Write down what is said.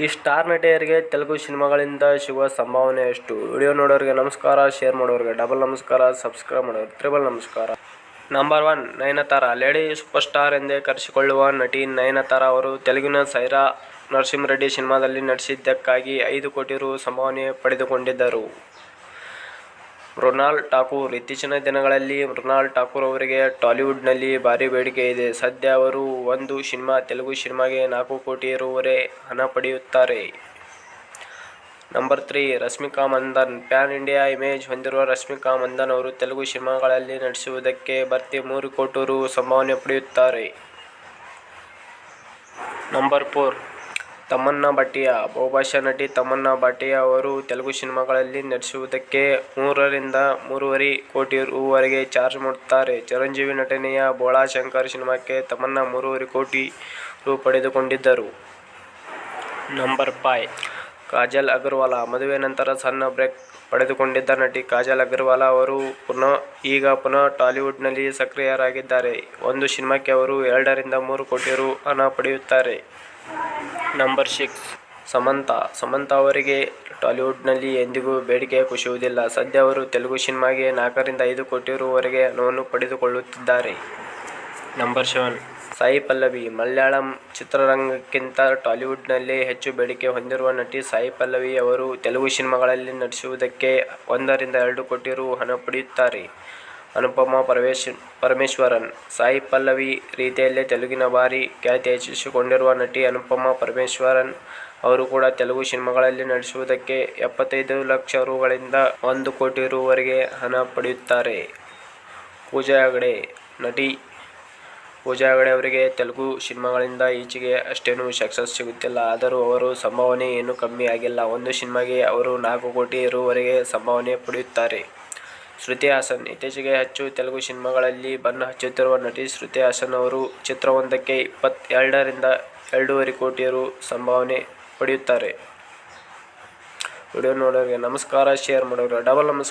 ಈ ಸ್ಟಾರ್ ನಟಿಯರಿಗೆ ತೆಲುಗು ಸಿನಿಮಾಗಳಿಂದ ಸಿಗುವ ಸಂಭಾವನೆ ಎಷ್ಟು? ವಿಡಿಯೋ ನೋಡೋರಿಗೆ ನಮಸ್ಕಾರ ಶೇರ್ ಮಾಡೋರಿಗೆ ಡಬಲ್ ನಮಸ್ಕಾರ ಸಬ್ಸ್ಕ್ರೈಬ್ ಮಾಡೋರಿಗೆ ತ್ರಿಬಲ್ ನಮಸ್ಕಾರ. Number one Nayanthara. Lady super star ಎಂದೇ ಕರೆಸಿಕೊಳ್ಳುವ ನಟಿ ನಯನತಾರ ಅವರು ತೆಲುಗಿನ ಸೈರಾ ನರಸಿಂಹರೆಡ್ಡಿ ಸಿನಿಮಾದಲ್ಲಿ ನಟಿಸಿದ್ದಕ್ಕಾಗಿ ಐದು ಕೋಟಿ ರು ಸಂಭಾವನೆ ಪಡೆದುಕೊಂಡಿದ್ದರು. ಮೃಣಾಲ್ ಠಾಕೂರ್. ಇತ್ತೀಚಿನ ದಿನಗಳಲ್ಲಿ ಮೃಣಾಲ್ ಠಾಕೂರ್ ಅವರಿಗೆ ಟಾಲಿವುಡ್ನಲ್ಲಿ ಭಾರಿ ಬೇಡಿಕೆ ಇದೆ. ಸದ್ಯ ಅವರು ಒಂದು ಸಿನಿಮಾ, ತೆಲುಗು ಸಿನಿಮಾಗೆ ನಾಲ್ಕು ಕೋಟಿ ರೂವರೆ ಹಣ ಪಡೆಯುತ್ತಾರೆ. Number three, Rashmika Mandanna. Pan India image ಹೊಂದಿರುವ ರಶ್ಮಿಕಾ ಮಂದನ್ ಅವರು ತೆಲುಗು ಸಿನಿಮಾಗಳಲ್ಲಿ ನಟಿಸುವುದಕ್ಕೆ ಭರ್ತಿ ಮೂರು ಕೋಟಿ ರು ಸಂಭಾವನೆ ಪಡೆಯುತ್ತಾರೆ. ನಂಬರ್ ಫೋರ್ ತಮನ್ನಾ ಭಾಟಿಯಾ ಬಹುಭಾಷಾ ನಟಿ ತಮನ್ನಾ ಭಾಟಿಯಾ ಅವರು ತೆಲುಗು ಸಿನಿಮಾಗಳಲ್ಲಿ ನಟಿಸುವುದಕ್ಕೆ ಮೂರರಿಂದ ಮೂರುವರೆ ಕೋಟಿ ರೂವರೆಗೆ ಚಾರ್ಜ್ ಮಾಡುತ್ತಾರೆ. ಚಿರಂಜೀವಿ ನಟನೆಯ ಬೋಳಾ ಶಂಕರ್ ಸಿನಿಮಾಕ್ಕೆ ತಮನ್ನಾ ಮೂರುವರೆ ಕೋಟಿ ರೂ. ಪಡೆದುಕೊಂಡಿದ್ದರು. Number five. ಕಾಜಲ್ ಅಗರ್ವಾಲ ಮದುವೆ ನಂತರ ಸಣ್ಣ ಬ್ರೇಕ್ ಪಡೆದುಕೊಂಡಿದ್ದ ನಟಿ ಕಾಜಲ್ ಅಗರ್ವಾಲ ಅವರು ಪುನಃ, ಈಗ ಪುನಃ ಟಾಲಿವುಡ್ನಲ್ಲಿ ಸಕ್ರಿಯರಾಗಿದ್ದಾರೆ. ಒಂದು ಸಿನಿಮಾಕ್ಕೆ ಅವರು ಎರಡರಿಂದ ಮೂರು ಕೋಟಿ ರು ಹಣ ಪಡೆಯುತ್ತಾರೆ. Number six. ಸಮಂತಾ. ಸಮಂತಾ ಅವರಿಗೆ ಟಾಲಿವುಡ್ನಲ್ಲಿ ಎಂದಿಗೂ ಬೇಡಿಕೆ ಕುಸಿಯುವುದಿಲ್ಲ. ಸದ್ಯ ಅವರು ತೆಲುಗು ಸಿನಿಮಾಗೆ ನಾಲ್ಕರಿಂದ ಐದು ಕೋಟಿ ರುವರೆಗೆ ಹಣವನ್ನು ಪಡೆದುಕೊಳ್ಳುತ್ತಿದ್ದಾರೆ. Number seven. ಸಾಯಿ ಪಲ್ಲವಿ. ಮಲಯಾಳಂ ಚಿತ್ರರಂಗಕ್ಕಿಂತ ಟಾಲಿವುಡ್ನಲ್ಲಿ ಹೆಚ್ಚು ಬೇಡಿಕೆ ಹೊಂದಿರುವ ನಟಿ ಸಾಯಿ ಪಲ್ಲವಿ ಅವರು ತೆಲುಗು ಸಿನಿಮಾಗಳಲ್ಲಿ ನಟಿಸುವುದಕ್ಕೆ ಒಂದರಿಂದ ಎರಡು ಕೋಟಿ ರು ಹಣ ಪಡೆಯುತ್ತಾರೆ. ಅನುಪಮಾ ಪರಮೇಶ್ ಪರಮೇಶ್ವರನ್. ಸಾಯಿ ಪಲ್ಲವಿ ರೀತಿಯಲ್ಲೇ ತೆಲುಗಿನ ಬಾರಿ ಖ್ಯಾತಿ ಹೆಚ್ಚಿಸಿಕೊಂಡಿರುವ ನಟಿ ಅನುಪಮ ಪರಮೇಶ್ವರನ್ ಅವರು ಕೂಡ ತೆಲುಗು ಸಿನಿಮಾಗಳಲ್ಲಿ ನಟಿಸುವುದಕ್ಕೆ ಎಪ್ಪತ್ತೈದು ಲಕ್ಷ ರುಗಳಿಂದ ಒಂದು ಕೋಟಿ ರುವರೆಗೆ ಹಣ ಪಡೆಯುತ್ತಾರೆ. ಪೂಜಾ ಹೆಗಡೆ, ನಟಿ ಪೂಜಾ ಹೆಗಡೆ ಅವರಿಗೆ ತೆಲುಗು ಸಿನಿಮಾಗಳಿಂದ ಈಚೆಗೆ ಅಷ್ಟೇನೂ ಸಕ್ಸಸ್ ಸಿಗುತ್ತಿಲ್ಲ. ಆದರೂ ಅವರು ಸಂಭಾವನೆ ಏನೂ ಕಮ್ಮಿ ಆಗಿಲ್ಲ. ಒಂದು ಸಿನಿಮಾಗೆ ಅವರು ನಾಲ್ಕು ಕೋಟಿ ರುವರೆಗೆ ಸಂಭಾವನೆ ಪಡೆಯುತ್ತಾರೆ. ಶ್ರುತಿ ಹಾಸನ್. ಇತ್ತೀಚೆಗೆ ಹೆಚ್ಚು ತೆಲುಗು ಸಿನಿಮಾಗಳಲ್ಲಿ ಬಣ್ಣ ಹಚ್ಚುತ್ತಿರುವ ನಟಿ ಶ್ರುತಿ ಹಾಸನ್ ಅವರು ಚಿತ್ರವೊಂದಕ್ಕೆ ಇಪ್ಪತ್ತೆರಡರಿಂದ ಎರಡೂವರೆ ಕೋಟಿ ರು ಸಂಭಾವನೆ ಪಡೆಯುತ್ತಾರೆ. ವಿಡಿಯೋ ನೋಡೋರಿಗೆ ನಮಸ್ಕಾರ, ಶೇರ್ ಮಾಡೋರಿಗೆ ಡಬಲ್ ನಮಸ್ಕಾರ.